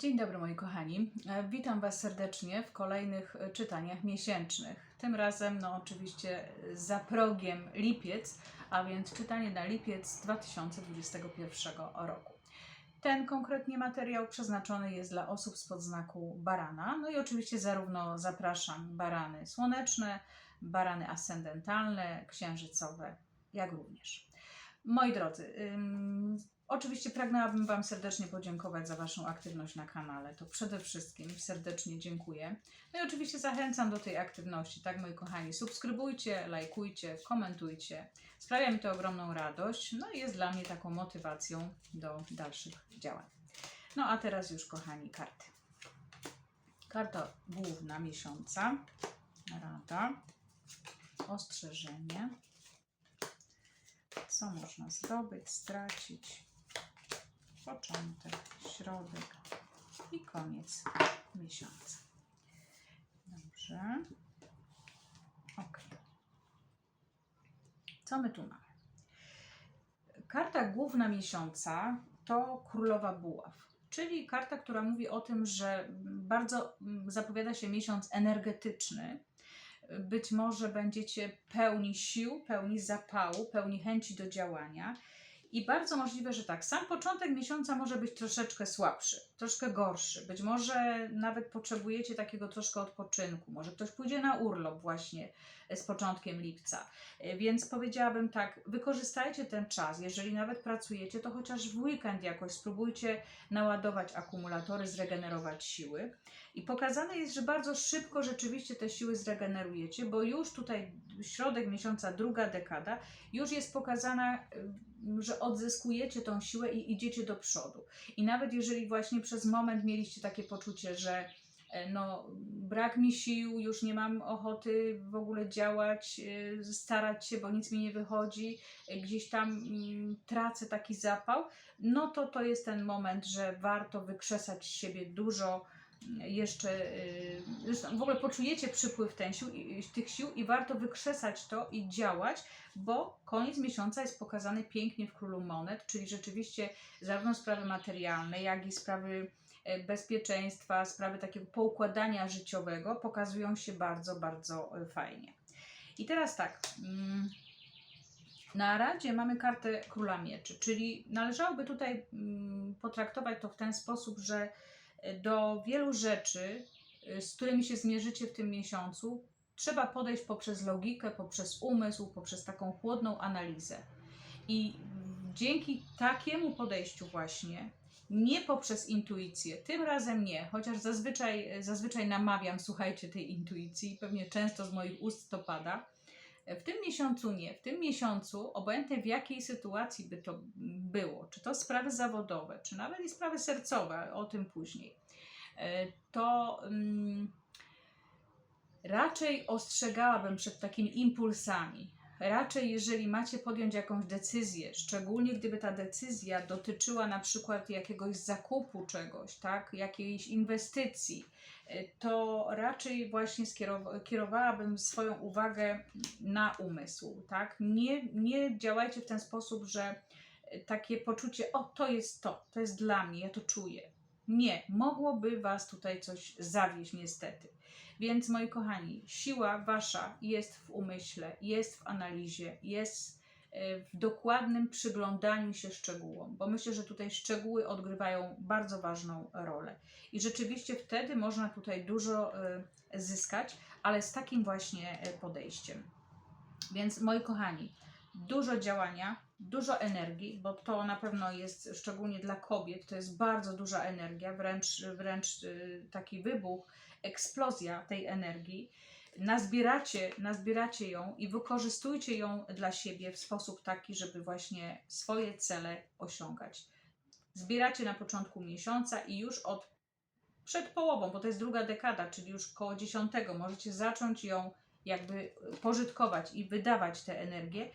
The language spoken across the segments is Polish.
Dzień dobry moi kochani. E, Witam Was serdecznie w kolejnych e, czytaniach miesięcznych. Tym razem, no oczywiście za progiem lipiec, a więc czytanie na lipiec 2021 roku. Ten konkretnie materiał przeznaczony jest dla osób spod znaku barana. No i oczywiście zarówno zapraszam barany słoneczne, barany ascendentalne, księżycowe, jak również. Moi drodzy, oczywiście pragnęłabym Wam serdecznie podziękować za Waszą aktywność na kanale. To przede wszystkim serdecznie dziękuję. No i oczywiście zachęcam do tej aktywności, tak moi kochani. Subskrybujcie, lajkujcie, komentujcie. Sprawia mi to ogromną radość, no i jest dla mnie taką motywacją do dalszych działań. No a teraz już, kochani, karty. Karta główna miesiąca, rada, ostrzeżenie, co można zdobyć, stracić, początek, środek i koniec miesiąca. Dobrze. Ok. Co my tu mamy? Karta główna miesiąca to królowa buław, czyli karta, która mówi o tym, że bardzo zapowiada się miesiąc energetyczny. Być może będziecie pełni sił, pełni zapału, pełni chęci do działania. I bardzo możliwe, że tak. Sam początek miesiąca może być troszeczkę słabszy, troszkę gorszy. Być może nawet potrzebujecie takiego troszkę odpoczynku. Może ktoś pójdzie na urlop właśnie z początkiem lipca. E, Więc powiedziałabym tak, wykorzystajcie ten czas. Jeżeli nawet pracujecie, to chociaż w weekend jakoś spróbujcie naładować akumulatory, zregenerować siły. I pokazane jest, że bardzo szybko rzeczywiście te siły zregenerujecie, bo już tutaj środek miesiąca, druga dekada, już jest pokazana, y, że odzyskujecie tą siłę i idziecie do przodu. I nawet jeżeli właśnie przez moment mieliście takie poczucie, że e, no, brak mi sił, już nie mam ochoty w ogóle działać, y, starać się, bo nic mi nie wychodzi, y, gdzieś tam mm, tracę taki zapał, no to to jest ten moment, że warto wykrzesać z siebie dużo jeszcze, y, zresztą w ogóle poczujecie przypływ ten sił, tych sił i warto wykrzesać to i działać, bo koniec miesiąca jest pokazany pięknie w Królu Monet, czyli rzeczywiście zarówno sprawy materialne, jak i sprawy e, bezpieczeństwa, sprawy takiego poukładania życiowego pokazują się bardzo, bardzo e, fajnie. I teraz tak, mm, na radzie mamy kartę Króla Mieczy, czyli należałoby tutaj mm, potraktować to w ten sposób, że do wielu rzeczy, y, z którymi się zmierzycie w tym miesiącu, trzeba podejść poprzez logikę, poprzez umysł, poprzez taką chłodną analizę. I dzięki takiemu podejściu właśnie, nie poprzez intuicję, tym razem nie, chociaż zazwyczaj, zazwyczaj namawiam, słuchajcie tej intuicji, pewnie często z moich ust to pada. W tym miesiącu nie. W tym miesiącu, obojętnie w jakiej sytuacji by to było, czy to sprawy zawodowe, czy nawet i sprawy sercowe, o tym później, e, to mm, raczej ostrzegałabym przed takimi impulsami. Raczej, jeżeli macie podjąć jakąś decyzję, szczególnie gdyby ta decyzja dotyczyła na przykład jakiegoś zakupu czegoś, tak, jakiejś inwestycji, e, to raczej właśnie skierowa- kierowałabym swoją uwagę na umysł, tak? Nie, nie działajcie w ten sposób, że e, takie poczucie, o to jest to, to jest dla mnie, ja to czuję. Nie, mogłoby Was tutaj coś zawieść niestety. Więc moi kochani, siła Wasza jest w umyśle, jest w analizie, jest e, w dokładnym przyglądaniu się szczegółom, bo myślę, że tutaj szczegóły odgrywają bardzo ważną rolę. I rzeczywiście wtedy można tutaj dużo e, zyskać, ale z takim właśnie e, podejściem. Więc moi kochani, dużo działania, dużo energii, bo to na pewno jest szczególnie dla kobiet, to jest bardzo duża energia, wręcz, wręcz y, taki wybuch, eksplozja tej energii. Nazbieracie, nazbieracie ją i wykorzystujcie ją dla siebie w sposób taki, żeby właśnie swoje cele osiągać. Zbieracie na początku miesiąca i już od przed połową, bo to jest druga dekada, czyli już koło dziesiątego, możecie zacząć ją jakby pożytkować i wydawać tę energię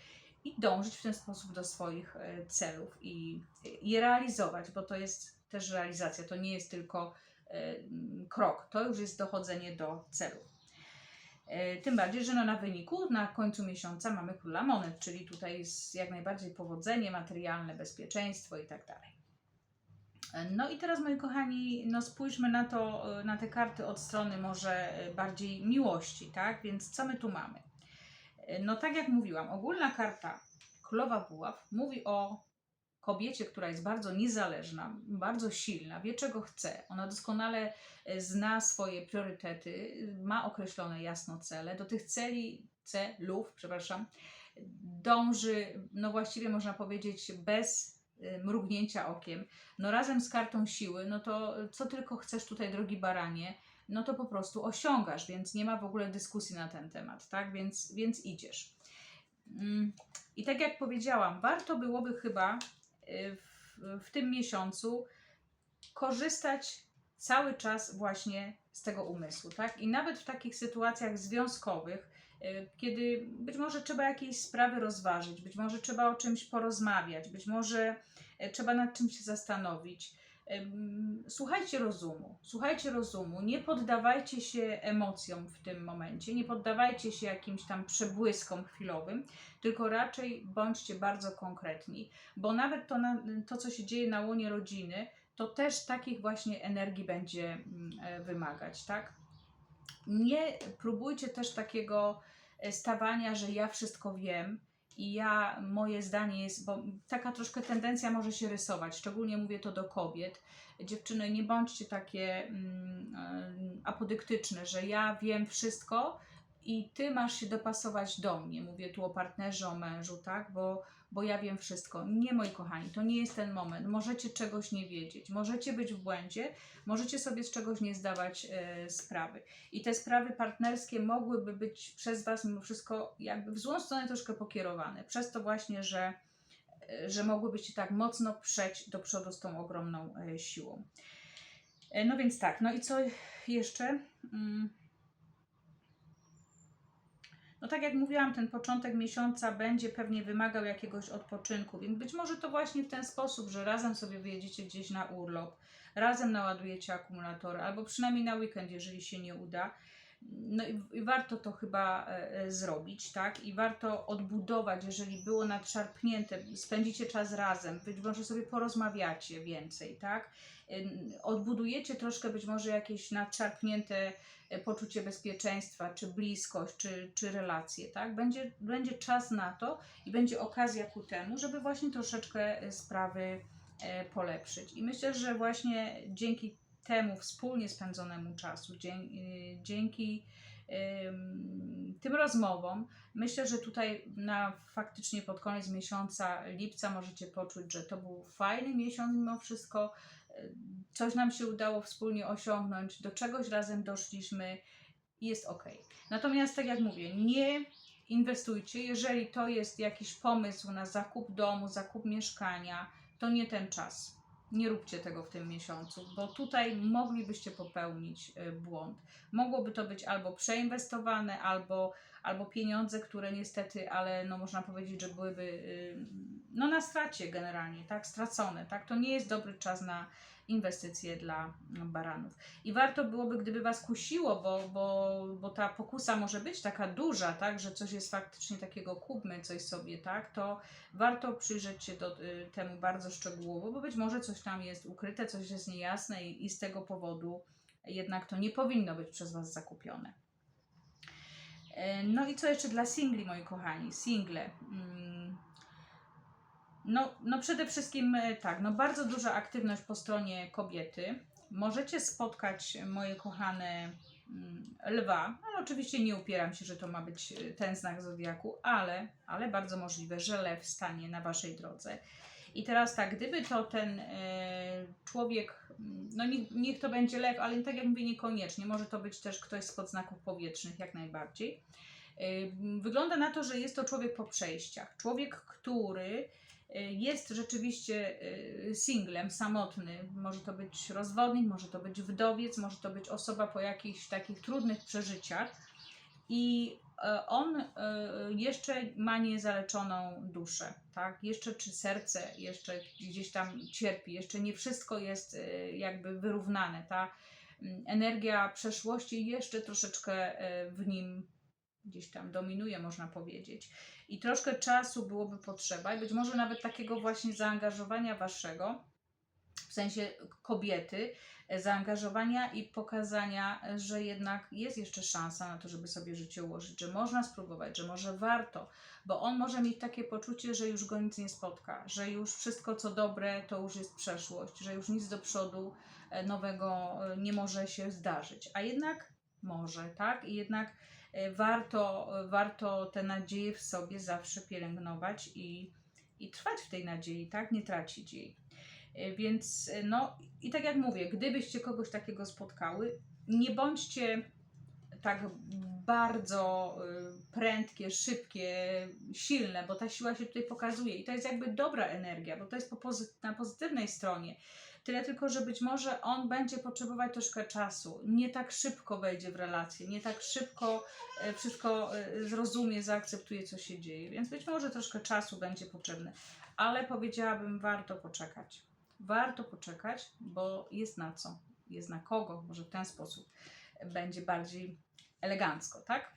i dążyć w ten sposób do swoich e, celów i je realizować, bo to jest też realizacja, to nie jest tylko e, m, krok, to już jest dochodzenie do celu. E, Tym bardziej, że no na wyniku, na końcu miesiąca mamy króla monet, czyli tutaj jest jak najbardziej powodzenie materialne, bezpieczeństwo i tak dalej. No i teraz, moi kochani, no spójrzmy na to, na te karty od strony może bardziej miłości, tak? Więc co my tu mamy? No tak jak mówiłam, ogólna karta Królowa Buław mówi o kobiecie, która jest bardzo niezależna, bardzo silna, wie czego chce. Ona doskonale e, zna swoje priorytety, ma określone jasno cele. Do tych celi, celów, przepraszam, dąży, no właściwie można powiedzieć, bez e, mrugnięcia okiem. No razem z kartą siły, no to co tylko chcesz tutaj, drogi baranie, no to po prostu osiągasz, więc nie ma w ogóle dyskusji na ten temat, tak? Więc, więc idziesz. Mm, I tak jak powiedziałam, warto byłoby chyba y, w, w tym miesiącu korzystać cały czas właśnie z tego umysłu, tak? I nawet w takich sytuacjach związkowych, y, kiedy być może trzeba jakieś sprawy rozważyć, być może trzeba o czymś porozmawiać, być może y, trzeba nad czymś się zastanowić. Słuchajcie rozumu, słuchajcie rozumu, nie poddawajcie się emocjom w tym momencie, nie poddawajcie się jakimś tam przebłyskom chwilowym, tylko raczej bądźcie bardzo konkretni, bo nawet to, to co się dzieje na łonie rodziny, to też takich właśnie energii będzie mm, e, wymagać, tak? Nie próbujcie też takiego e, stawania, że ja wszystko wiem i ja, moje zdanie jest, bo taka troszkę tendencja może się rysować, szczególnie mówię to do kobiet. Dziewczyny, nie bądźcie takie mm, e, apodyktyczne, że ja wiem wszystko i ty masz się dopasować do mnie. Mówię tu o partnerze, o mężu, tak? Bo, bo ja wiem wszystko. Nie, moi kochani, to nie jest ten moment. Możecie czegoś nie wiedzieć, możecie być w błędzie, możecie sobie z czegoś nie zdawać e, sprawy. I te sprawy partnerskie mogłyby być przez Was mimo wszystko jakby w złą stronę troszkę pokierowane. Przez to właśnie, że, e, że mogłybyście tak mocno przeć do przodu z tą ogromną e, siłą. E, No więc tak, no i co jeszcze? No tak jak mówiłam, ten początek miesiąca będzie pewnie wymagał jakiegoś odpoczynku, więc być może to właśnie w ten sposób, że razem sobie wyjedziecie gdzieś na urlop, razem naładujecie akumulatory, albo przynajmniej na weekend, jeżeli się nie uda. No i, warto to chyba e, e, zrobić, tak? I warto odbudować, jeżeli było nadszarpnięte, spędzicie czas razem, być może sobie porozmawiacie więcej, tak? Odbudujecie troszkę być może jakieś nadszarpnięte e, poczucie bezpieczeństwa, czy bliskość, czy, czy relacje, tak? Będzie, będzie czas na to i będzie okazja ku temu, żeby właśnie troszeczkę sprawy polepszyć. I myślę, że właśnie dzięki temu wspólnie spędzonemu czasu, dzięki, dzięki ym, tym rozmowom, myślę, że tutaj na faktycznie pod koniec miesiąca lipca możecie poczuć, że to był fajny miesiąc mimo wszystko, y, coś nam się udało wspólnie osiągnąć, do czegoś razem doszliśmy i jest ok. Natomiast tak jak mówię, nie inwestujcie, jeżeli to jest jakiś pomysł na zakup domu, zakup mieszkania, to nie ten czas. Nie róbcie tego w tym miesiącu, bo tutaj moglibyście popełnić y, błąd. Mogłoby to być albo przeinwestowane, albo, albo pieniądze, które niestety, ale no można powiedzieć, że byłyby no na stracie generalnie, tak, stracone, tak. To nie jest dobry czas na inwestycje dla baranów. I warto byłoby, gdyby Was kusiło, bo, bo, bo ta pokusa może być taka duża, tak, że coś jest faktycznie takiego, kupmy coś sobie, tak, to warto przyjrzeć się do, y, temu bardzo szczegółowo, bo być może coś tam jest ukryte, coś jest niejasne i, i z tego powodu jednak to nie powinno być przez Was zakupione. No i co jeszcze dla singli, moi kochani? Single. Mm. No, no przede wszystkim e, tak, no bardzo duża aktywność po stronie kobiety. Możecie spotkać, moje kochane, mm, lwa. No, oczywiście nie upieram się, że to ma być e, ten znak zodiaku, ale, ale bardzo możliwe, że lew stanie na waszej drodze. I teraz tak, gdyby to ten e, człowiek, no niech, niech to będzie lew, ale tak jak mówię, niekoniecznie. Może to być też ktoś spod znaków powietrznych, jak najbardziej. Wygląda na to, że jest to człowiek po przejściach. Człowiek, który e, jest rzeczywiście e, singlem, samotny. Może to być rozwodnik, może to być wdowiec, może to być osoba po jakichś takich trudnych przeżyciach. I e, on e, jeszcze ma niezaleczoną duszę, tak? Jeszcze czy serce jeszcze gdzieś tam cierpi, jeszcze nie wszystko jest e, jakby wyrównane. Ta energia przeszłości jeszcze troszeczkę w nim gdzieś tam dominuje, można powiedzieć. I troszkę czasu byłoby potrzeba i być może nawet takiego właśnie zaangażowania waszego sensie kobiety, e, zaangażowania i pokazania, e, że jednak jest jeszcze szansa na to, żeby sobie życie ułożyć, że można spróbować, że może warto, bo on może mieć takie poczucie, że już go nic nie spotka, że już wszystko co dobre to już jest przeszłość, że już nic do przodu e, nowego nie może się zdarzyć, a jednak może, tak? I jednak warto, warto te nadzieje w sobie zawsze pielęgnować i, i trwać w tej nadziei, tak? Nie tracić jej. E, Więc e, no i tak jak mówię, gdybyście kogoś takiego spotkały, nie bądźcie tak bardzo y, prędkie, szybkie, silne, bo ta siła się tutaj pokazuje i to jest jakby dobra energia, bo to jest po pozy- na pozytywnej stronie. Tyle tylko, że być może on będzie potrzebować troszkę czasu, nie tak szybko wejdzie w relację, nie tak szybko e, wszystko e, zrozumie, zaakceptuje, co się dzieje, więc być może troszkę czasu będzie potrzebne, ale powiedziałabym, warto poczekać. Warto poczekać, bo jest na co, jest na kogo, może w ten sposób będzie bardziej elegancko, tak?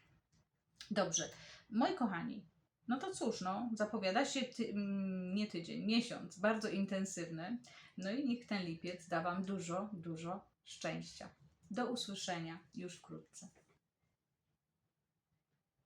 Dobrze. Moi kochani, no to cóż, no, zapowiada się ty, mm, nie tydzień, miesiąc, bardzo intensywny. No i niech ten lipiec da Wam dużo, dużo szczęścia. Do usłyszenia już wkrótce.